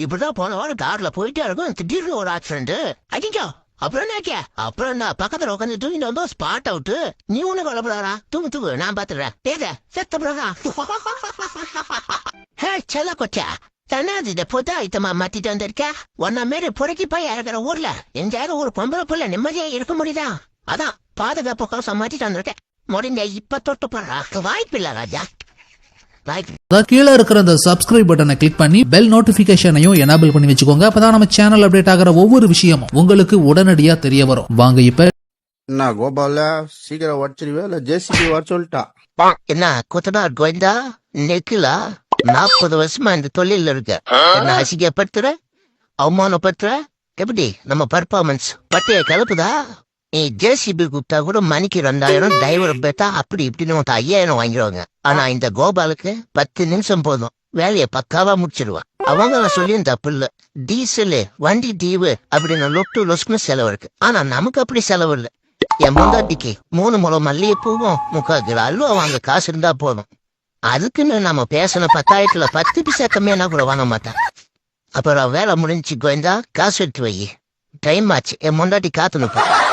இப்படிதான் போன வாரம் கார்ல போயிட்டே இருக்கும் திடீர்னு ஒரு ஆக்சிடென்ட் அடிஞ்சோ அப்புறம் என்னாச்சே அப்புறம் என்ன? பக்கத்துல உட்காந்து தூங்கிட்டு வந்தோம். ஸ்பாட் அவுட் நீ ஒண்ணு கவலைப்படாரா தூங்கு தூங்கு. நான் பாத்துறேன் ஏத செத்த பிறகா. ஹே செல்ல கொச்சா. தன்னாது இதை புது ஐட்டமா மாத்திட்டு வந்திருக்க? உன்ன மாரி புறக்கி போய் இறக்குற ஊர்ல எங்கேயாவது ஒரு பொம்பளை புள்ள நிம்மதியா இருக்க முடியுதா? அதான் பாதுகாப்பு கோசம் மாத்திட்டு வந்திருக்கேன் முடிஞ்ச இப்ப தொட்டு போடுறா வாய்ப்பில்ல ராஜா. அதான் கீழே இருக்கிற அந்த சப்ஸ்கிரைப் பட்டனை கிளிக் பண்ணி பெல் நோட்டிபிகேஷனையும் எனேபிள் பண்ணி வச்சுக்கோங்க. அப்பதான் நம்ம சேனல் அப்டேட் ஆகிற ஒவ்வொரு விஷயமும் உங்களுக்கு உடனடியா தெரிய வரும். வாங்க இப்ப. என்ன கோபால? சீக்கிரம் உடச்சிருவே இல்ல ஜேசிபி வர சொல்லிட்டா? என்ன கொத்தனார் கோவிந்தா நெக்கிலா? நாற்பது வருஷமா இந்த தொழில இருக்க. என்ன அசிங்கப்படுத்துற? அவமானப்படுத்துற? எப்படி? நம்ம பர்ஃபார்மன்ஸ் பட்டைய கிளப்புதா நீ ஜேசிபி கூப்பிட்டா கூட மணிக்கு ரெண்டாயிரம் டிரைவர் பேட்டா அப்படி இப்படின்னு ஐயாயிரம் வாங்கிடுவாங்க. ஆனா இந்த கோபாலுக்கு பத்து நிமிஷம் போதும். வேலையை பக்காவா முடிச்சிருவான். அவங்க சொல்லியும் தப்பு இல்ல டீசலு வண்டி டீவு அப்படின்னு லொட்டு லொஸ்க்குன்னு செலவு இருக்கு. ஆனா நமக்கு அப்படி செலவு இல்ல. என் முந்தாட்டிக்கு மூணு முளம் மல்லிகைப்பூவும் முக்கால் கிலோ அல்வா வாங்க காசு இருந்தா போதும். அதுக்குன்னு நம்ம பேசின பத்தாயிரத்துல பத்து பிசா கம்மியானா கூட வாங்க மாட்டேன். அப்புறம் வேலை முடிஞ்சு கோயந்தா காசு எடுத்து வை. டைம் ஆச்சு. என் முண்டாட்டி காத்து நிற்பேன்